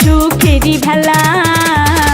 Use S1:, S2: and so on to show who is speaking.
S1: সুখেরি ভেলা।